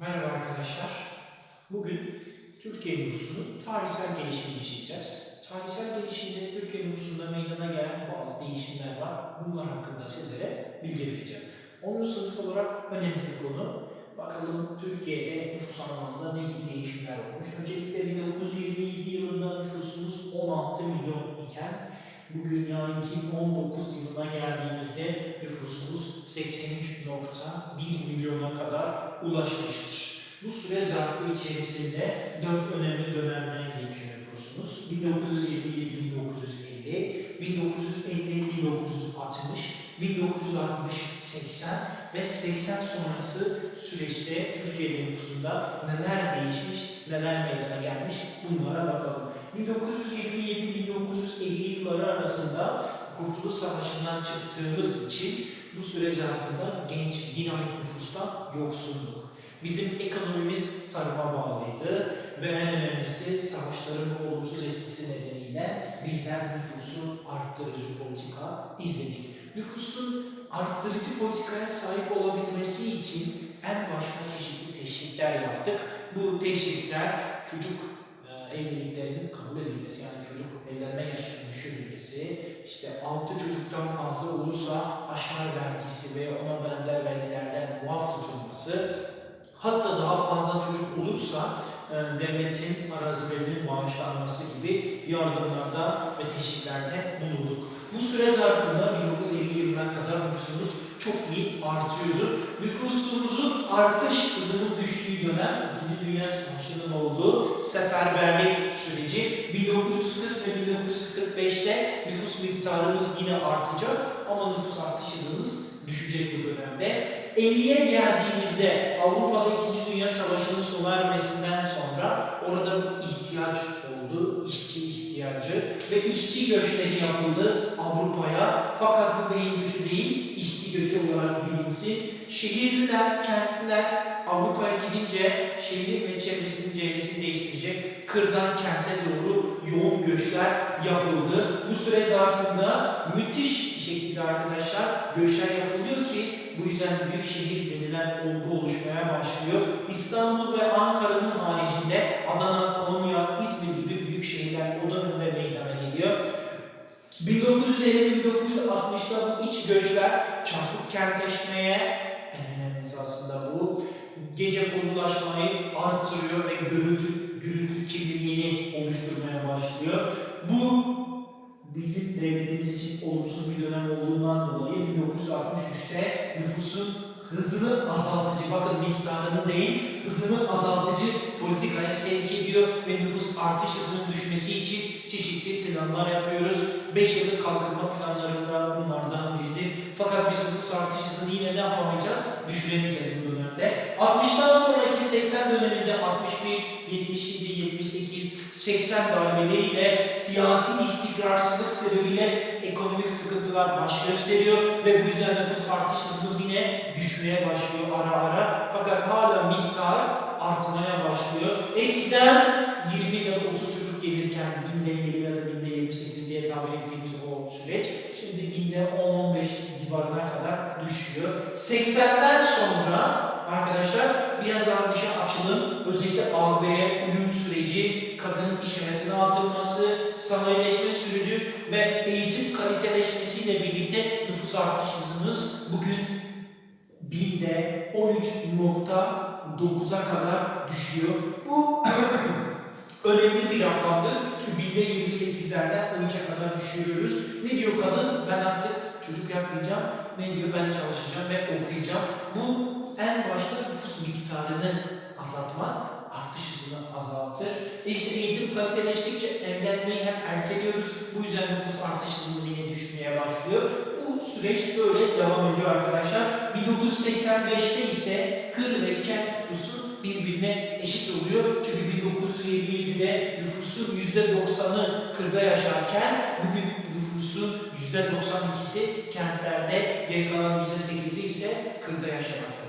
Merhaba arkadaşlar. Bugün Türkiye nüfusunun tarihsel gelişimini işleyeceğiz. Tarihsel gelişimde Türkiye nüfusunda meydana gelen bazı değişimler var. Bunlar hakkında sizlere bilgi vereceğim. 10. sınıf olarak önemli bir konu. Bakalım Türkiye'de nüfus anlamında ne gibi değişimler olmuş. Öncelikle 1927 yılında nüfusumuz 16 milyon iken bugün yani 2019 yılına geldiğimizde nüfusumuz 83.1 milyona kadar ulaşmıştır. Bu süre zarfı içerisinde dört önemli dönemden geçiyor nüfusumuz. 1927-1950, 1950-1960, 1960-80 ve 80 sonrası süreçte Türkiye nüfusunda neler değişmiş, neler meydana gelmiş bunlara bakalım. 1927-1950 yılları arasında Kurtuluş Savaşı'ndan çıktığımız için bu süre zarfında genç, dinamik nüfusta yoksulduk. Bizim ekonomimiz tarıma bağlıydı ve en önemlisi savaşların olumsuz etkisi nedeniyle bizler nüfusu arttırıcı politika izledik. Nüfusun arttırıcı politikaya sahip olabilmesi için en başta çeşitli teşvikler yaptık. Bu teşvikler çocuk e, evliliklerinin kabul edilmesi yani çocuk evlenme yaşlarının düşürülmesi, işte 6 çocuktan fazla olursa aşar vergisi ve ona benzer vergilerden muaf tutulması, hatta daha fazla çocuk olursa e, devletin arazilerinin bağışlanması gibi yardımlarda ve teşviklerde bulunduk. Bu süre zarfında 1950 yılına kadar nüfusumuz çok iyi artıyordu. Nüfusumuzun artış hızının düştüğü dönem İkinci Dünya Savaşı'nın olduğu seferberlik süreci 1940 ve 1945'te nüfus miktarımız yine artacak ama nüfus artış hızımız düşecek bu dönemde. 50'ye geldiğimizde Avrupa'da İkinci Dünya Savaşı'nın sona ermesinden sonra orada ihtiyaç oldu, işçi ihtiyacı ve işçi göçleri yapıldı Avrupa'ya. Fakat bu beyin göçü değil, işçi göçü olarak bilinsin. Şehirliler, kentliler Avrupa'ya gidince şehir ve çevresinin çevresini değiştirecek kırdan kente doğru yoğun göçler yapıldı. Bu süre zarfında müthiş şekilde arkadaşlar göçler yapılıyor ki bu yüzden büyük şehir denilen olgu oluşmaya başlıyor. İstanbul ve Ankara'nın haricinde Adana, Konya, İzmir gibi büyük şehirler o dönemde meydana geliyor. 1950-1960'da bu iç göçler çarpık kentleşmeye en önemlisi aslında bu gece konulaşmayı arttırıyor ve gürültü, gürültü kirliliğini oluşturmaya başlıyor. Bu bizim devletimiz için olumsuz bir dönem olduğundan dolayı 1963'te nüfusun hızını azaltıcı, bakın miktarını değil, hızını azaltıcı politikaya sevk ediyor ve nüfus artış hızının düşmesi için çeşitli planlar yapıyoruz. 5 yıllık kalkınma planlarında bunlardan biridir. Fakat biz nüfus artış hızını yine ne yapamayacağız? Düşüremeyeceğiz bu dönemde. 60'tan sonraki 80 döneminde 61, 77, 78, 80 darbeleriyle siyasi istikrarsızlık sebebiyle ekonomik sıkıntılar baş gösteriyor ve bu yüzden nüfus artış yine düşmeye başlıyor ara ara. Fakat hala miktar artmaya başlıyor. Eskiden 20 ya da 30 çocuk gelirken binde 20 ya da binde 28 diye tabir ettiğimiz o süreç şimdi binde 10-15 civarına kadar düşüyor. 80'den sonra arkadaşlar biraz daha dışa açılım, özellikle AB'ye uyum süreci, kadının iş hayatına atılması, sanayileşme süreci ve eğitim kaliteleşmesiyle birlikte nüfus artış hızımız bugün binde 13.9'a kadar düşüyor. Bu önemli bir rakamdır. Çünkü binde 28'lerden 13'e kadar düşürüyoruz. Ne diyor kadın? Ben artık çocuk yapmayacağım. Ne diyor? Ben çalışacağım ve okuyacağım. Bu en başta nüfus miktarını azaltmaz, artış hızını azaltır. İşte eğitim kaliteleştikçe evlenmeyi hep erteliyoruz. Bu yüzden nüfus artış hızımız yine düşmeye başlıyor. Süreç böyle devam ediyor arkadaşlar. 1985'te ise kır ve kent nüfusu birbirine eşit oluyor. Çünkü 1927'de nüfusun %90'ı kırda yaşarken bugün nüfusun %92'si kentlerde, geri kalan %8'i ise kırda yaşamakta.